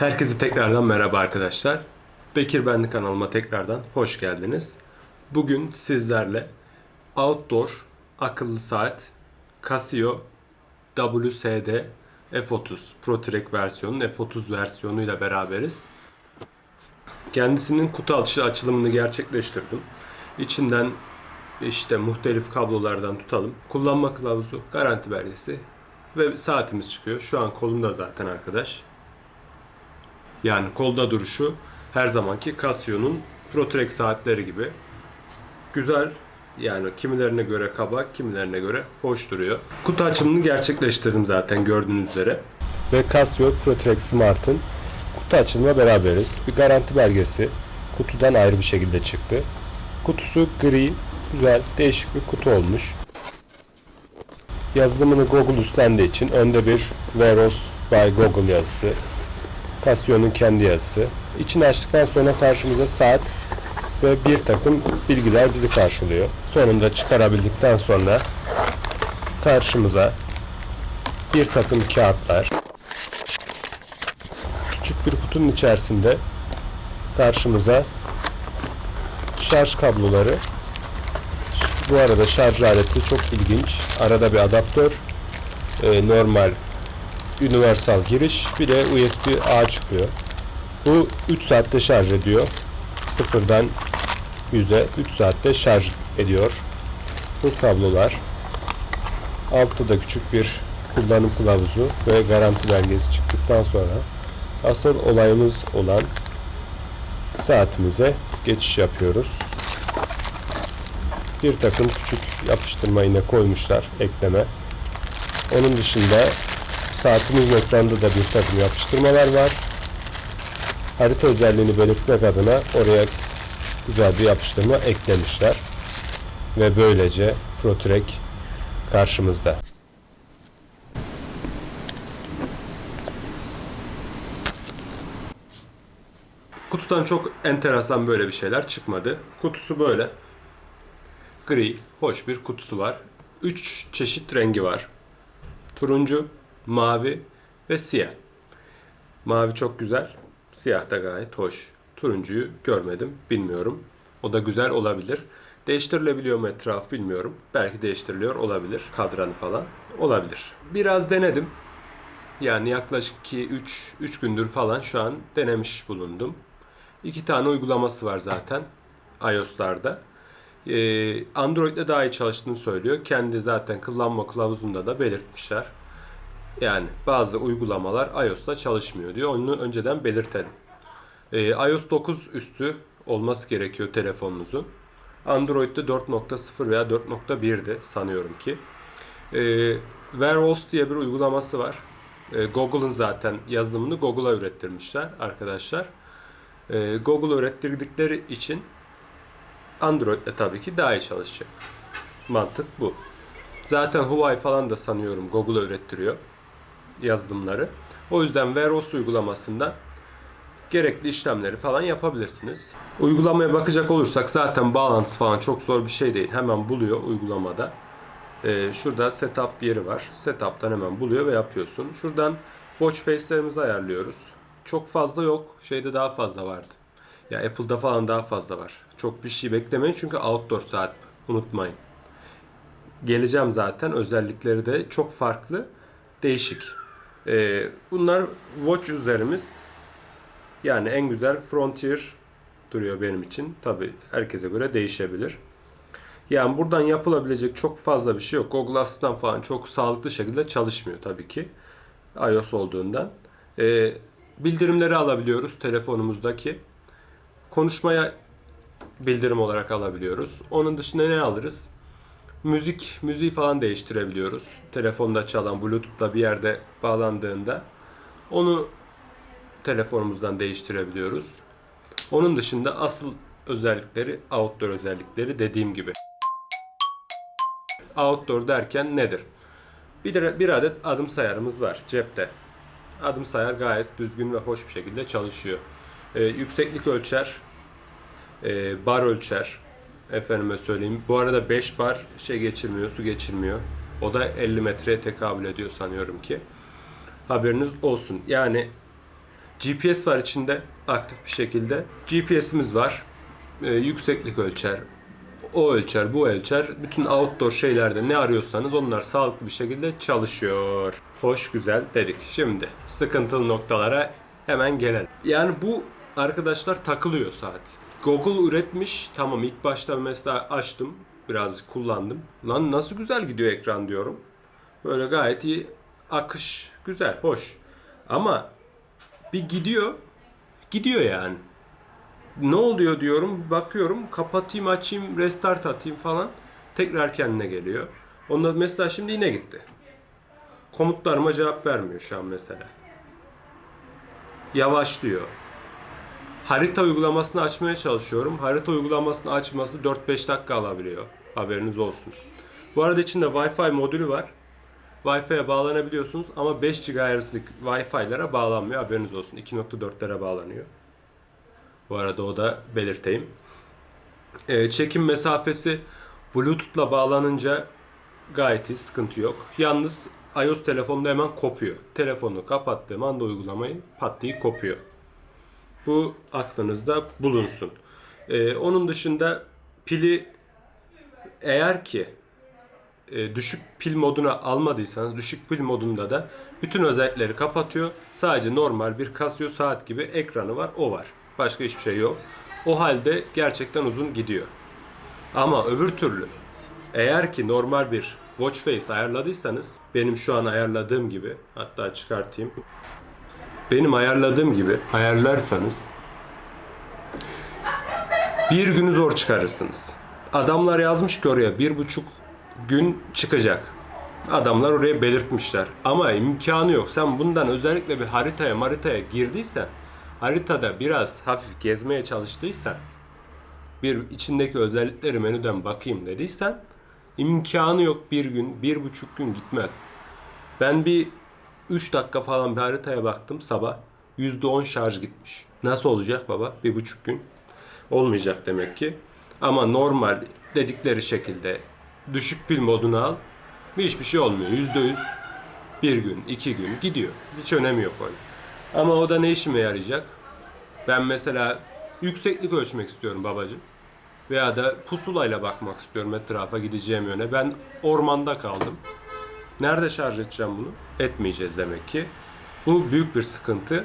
Herkese tekrardan merhaba arkadaşlar. Bekir Benli kanalıma tekrardan hoş geldiniz. Bugün sizlerle outdoor akıllı saat Casio WSD F30 ProTrack versiyonu F30 versiyonuyla beraberiz. Kendisinin kutu açı açılımını gerçekleştirdim. İçinden işte muhtelif kablolardan tutalım. Kullanma kılavuzu, garanti belgesi ve saatimiz çıkıyor. Şu an kolumda zaten arkadaş. Yani kolda duruşu her zamanki Casio'nun ProTrack saatleri gibi. Güzel yani kimilerine göre kaba, kimilerine göre hoş duruyor. Kutu açımını gerçekleştirdim zaten gördüğünüz üzere. Ve Casio ProTrack Smart'ın kutu açılımına beraberiz. Bir garanti belgesi kutudan ayrı bir şekilde çıktı. Kutusu gri, güzel, değişik bir kutu olmuş. Yazılımını Google üstlendiği için önde bir Veros by Google yazısı, Casio'nun kendi yazısı. İçini açtıktan sonra karşımıza saat ve bir takım bilgiler bizi karşılıyor. Sonunda çıkarabildikten sonra karşımıza bir takım kağıtlar, küçük bir kutunun içerisinde karşımıza şarj kabloları. Bu arada şarj aleti çok ilginç. Arada bir adaptör, e, normal universal giriş, bir de USB A çıkıyor. Bu 3 saatte şarj ediyor. Sıfırdan 100'e 3 saatte şarj ediyor. Bu kablolar. Altta da küçük bir kullanım kılavuzu ve garanti belgesi çıktıktan sonra asıl olayımız olan saatimize geçiş yapıyoruz. Bir takım küçük yapıştırma yine koymuşlar ekleme. Onun dışında saatimizin ekranda da bir takım yapıştırmalar var. Harita özelliğini belirtmek adına oraya güzel bir yapıştırma eklemişler. Ve böylece ProTrack karşımızda. Kutudan çok enteresan böyle bir şeyler çıkmadı. Kutusu böyle. Gri, hoş bir kutusu var. 3 çeşit rengi var. Turuncu, mavi ve siyah. Mavi çok güzel. Siyah da gayet hoş. Turuncuyu görmedim, bilmiyorum. O da güzel olabilir. Değiştirilebiliyor mu etraf bilmiyorum. Belki değiştiriliyor olabilir. Kadranı falan olabilir. Biraz denedim. Yani yaklaşık 2-3 3 gündür falan şu an denemiş bulundum. İki tane uygulaması var zaten iOS'larda. Ee, Android'de daha iyi çalıştığını söylüyor. Kendi zaten kullanma kılavuzunda da belirtmişler. Yani bazı uygulamalar iOS'ta çalışmıyor diyor. Onu önceden belirtelim. Ee, iOS 9 üstü olması gerekiyor telefonunuzun. Android'de 4.0 veya 4.1'di sanıyorum ki. Ee, OS diye bir uygulaması var. Ee, Google'ın zaten yazılımını Google'a ürettirmişler arkadaşlar. Ee, Google ürettirdikleri için Android'de tabii ki daha iyi çalışacak. Mantık bu. Zaten Huawei falan da sanıyorum Google'a ürettiriyor yazılımları. O yüzden Wear OS uygulamasından gerekli işlemleri falan yapabilirsiniz. Uygulamaya bakacak olursak zaten bağlantısı falan çok zor bir şey değil. Hemen buluyor uygulamada. Ee, şurada setup yeri var. Setup'tan hemen buluyor ve yapıyorsun. Şuradan watch face'lerimizi ayarlıyoruz. Çok fazla yok. Şeyde daha fazla vardı. Ya Apple'da falan daha fazla var. Çok bir şey beklemeyin çünkü outdoor saat unutmayın. Geleceğim zaten. Özellikleri de çok farklı. Değişik. Ee, bunlar watch üzerimiz. Yani en güzel Frontier duruyor benim için. Tabi herkese göre değişebilir. Yani buradan yapılabilecek çok fazla bir şey yok. Google Assistant falan çok sağlıklı şekilde çalışmıyor tabii ki. iOS olduğundan. Ee, bildirimleri alabiliyoruz telefonumuzdaki. Konuşmaya bildirim olarak alabiliyoruz. Onun dışında ne alırız? Müzik, müziği falan değiştirebiliyoruz. Telefonda çalan Bluetooth'la bir yerde bağlandığında onu telefonumuzdan değiştirebiliyoruz. Onun dışında asıl özellikleri outdoor özellikleri dediğim gibi. Outdoor derken nedir? Bir, de, bir adet adım sayarımız var cepte. Adım sayar gayet düzgün ve hoş bir şekilde çalışıyor. Ee, yükseklik ölçer, e, bar ölçer. Efendime söyleyeyim. Bu arada 5 bar şey geçirmiyor, su geçirmiyor. O da 50 metreye tekabül ediyor sanıyorum ki. Haberiniz olsun. Yani GPS var içinde aktif bir şekilde. GPS'imiz var. Ee, yükseklik ölçer. O ölçer, bu ölçer. Bütün outdoor şeylerde ne arıyorsanız onlar sağlıklı bir şekilde çalışıyor. Hoş, güzel dedik. Şimdi sıkıntılı noktalara hemen gelelim. Yani bu arkadaşlar takılıyor saat. Google üretmiş. Tamam ilk başta mesela açtım. Biraz kullandım. Lan nasıl güzel gidiyor ekran diyorum. Böyle gayet iyi. Akış güzel, hoş. Ama bir gidiyor. Gidiyor yani. Ne oluyor diyorum. Bakıyorum kapatayım açayım restart atayım falan. Tekrar kendine geliyor. Onda mesela şimdi yine gitti. Komutlarıma cevap vermiyor şu an mesela. Yavaşlıyor. Harita uygulamasını açmaya çalışıyorum. Harita uygulamasını açması 4-5 dakika alabiliyor. Haberiniz olsun. Bu arada içinde Wi-Fi modülü var. Wi-Fi'ye bağlanabiliyorsunuz ama 5 GHz'lik Wi-Fi'lere bağlanmıyor. Haberiniz olsun. 2.4'lere bağlanıyor. Bu arada o da belirteyim. Ee, çekim mesafesi Bluetooth'la bağlanınca gayet iyi, sıkıntı yok. Yalnız iOS telefonda hemen kopuyor. Telefonu kapattığım anda uygulamayı pat diye kopuyor. Bu aklınızda bulunsun. Ee, onun dışında pili eğer ki e, düşük pil moduna almadıysanız düşük pil modunda da bütün özellikleri kapatıyor. Sadece normal bir Casio saat gibi ekranı var. O var. Başka hiçbir şey yok. O halde gerçekten uzun gidiyor. Ama öbür türlü eğer ki normal bir watch face ayarladıysanız benim şu an ayarladığım gibi hatta çıkartayım. Benim ayarladığım gibi ayarlarsanız bir günü zor çıkarırsınız. Adamlar yazmış ki oraya bir buçuk gün çıkacak. Adamlar oraya belirtmişler. Ama imkanı yok. Sen bundan özellikle bir haritaya maritaya girdiysen, haritada biraz hafif gezmeye çalıştıysan, bir içindeki özellikleri menüden bakayım dediysen, imkanı yok bir gün, bir buçuk gün gitmez. Ben bir 3 dakika falan bir haritaya baktım sabah. %10 şarj gitmiş. Nasıl olacak baba? Bir buçuk gün. Olmayacak demek ki. Ama normal dedikleri şekilde düşük pil moduna al. Hiçbir şey olmuyor. %100 bir gün, iki gün gidiyor. Hiç önemi yok öyle. Ama o da ne işime yarayacak? Ben mesela yükseklik ölçmek istiyorum babacığım. Veya da pusulayla bakmak istiyorum etrafa gideceğim yöne. Ben ormanda kaldım. Nerede şarj edeceğim bunu? Etmeyeceğiz demek ki. Bu büyük bir sıkıntı.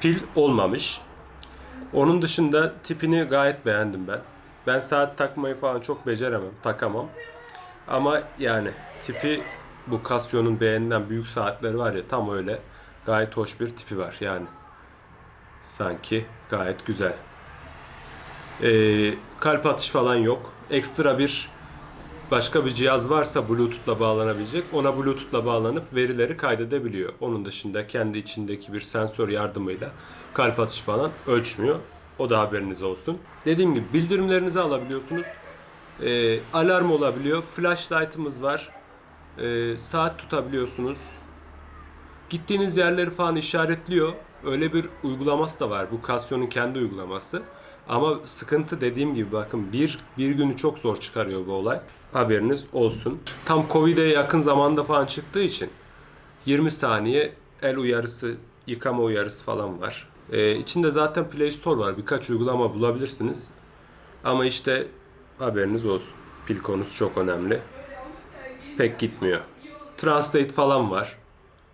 Pil olmamış. Onun dışında tipini gayet beğendim ben. Ben saat takmayı falan çok beceremem, takamam. Ama yani tipi bu Casio'nun beğenilen büyük saatleri var ya tam öyle. Gayet hoş bir tipi var yani. Sanki gayet güzel. Ee, kalp atış falan yok. Ekstra bir başka bir cihaz varsa Bluetooth'la bağlanabilecek. Ona Bluetooth'la bağlanıp verileri kaydedebiliyor. Onun dışında kendi içindeki bir sensör yardımıyla kalp atış falan ölçmüyor. O da haberiniz olsun. Dediğim gibi bildirimlerinizi alabiliyorsunuz. Ee, alarm olabiliyor. Flashlight'ımız var. Ee, saat tutabiliyorsunuz. Gittiğiniz yerleri falan işaretliyor. Öyle bir uygulaması da var. Bu Casio'nun kendi uygulaması. Ama sıkıntı dediğim gibi bakın bir, bir günü çok zor çıkarıyor bu olay. Haberiniz olsun. Tam Covid'e yakın zamanda falan çıktığı için 20 saniye el uyarısı, yıkama uyarısı falan var. Ee, içinde zaten Play Store var. Birkaç uygulama bulabilirsiniz. Ama işte haberiniz olsun. Pil konusu çok önemli. Pek gitmiyor. Translate falan var.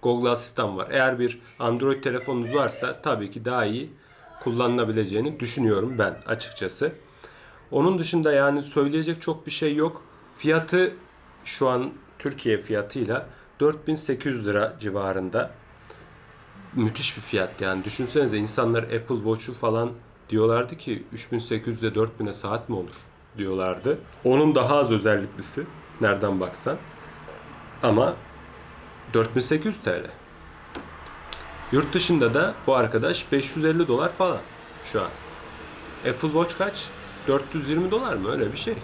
Google Asistan var. Eğer bir Android telefonunuz varsa tabii ki daha iyi kullanılabileceğini düşünüyorum ben açıkçası. Onun dışında yani söyleyecek çok bir şey yok. Fiyatı şu an Türkiye fiyatıyla 4800 lira civarında. Müthiş bir fiyat yani. Düşünsenize insanlar Apple Watch'u falan diyorlardı ki 3800'de 4000'e saat mi olur diyorlardı. Onun daha az özelliklisi nereden baksan. Ama 4800 TL. Yurt dışında da bu arkadaş 550 dolar falan şu an. Apple Watch kaç? 420 dolar mı? Öyle bir şey.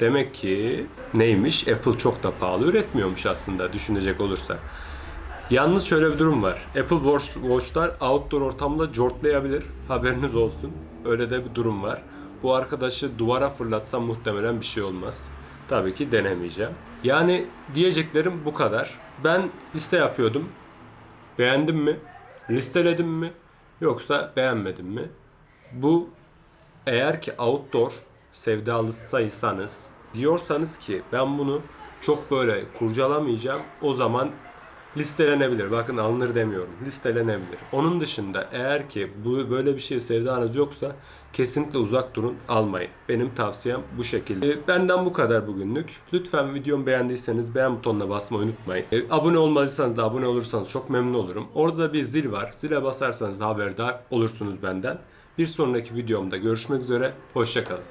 Demek ki neymiş? Apple çok da pahalı üretmiyormuş aslında düşünecek olursa. Yalnız şöyle bir durum var. Apple Watch, Watch'lar outdoor ortamda cortlayabilir. Haberiniz olsun. Öyle de bir durum var. Bu arkadaşı duvara fırlatsam muhtemelen bir şey olmaz. Tabii ki denemeyeceğim. Yani diyeceklerim bu kadar. Ben liste yapıyordum. Beğendim mi? Listeledim mi? yoksa beğenmedim mi? Bu eğer ki outdoor sevdalısıysanız diyorsanız ki ben bunu çok böyle kurcalamayacağım o zaman listelenebilir. Bakın alınır demiyorum. Listelenebilir. Onun dışında eğer ki bu böyle bir şeye sevdanız yoksa kesinlikle uzak durun. Almayın. Benim tavsiyem bu şekilde. E, Benden bu kadar bugünlük. Lütfen videomu beğendiyseniz beğen butonuna basmayı unutmayın. E, Abone olmadıysanız da abone olursanız çok memnun olurum. Orada da bir zil var. Zile basarsanız da haberdar olursunuz benden. Bir sonraki videomda görüşmek üzere. Hoşçakalın.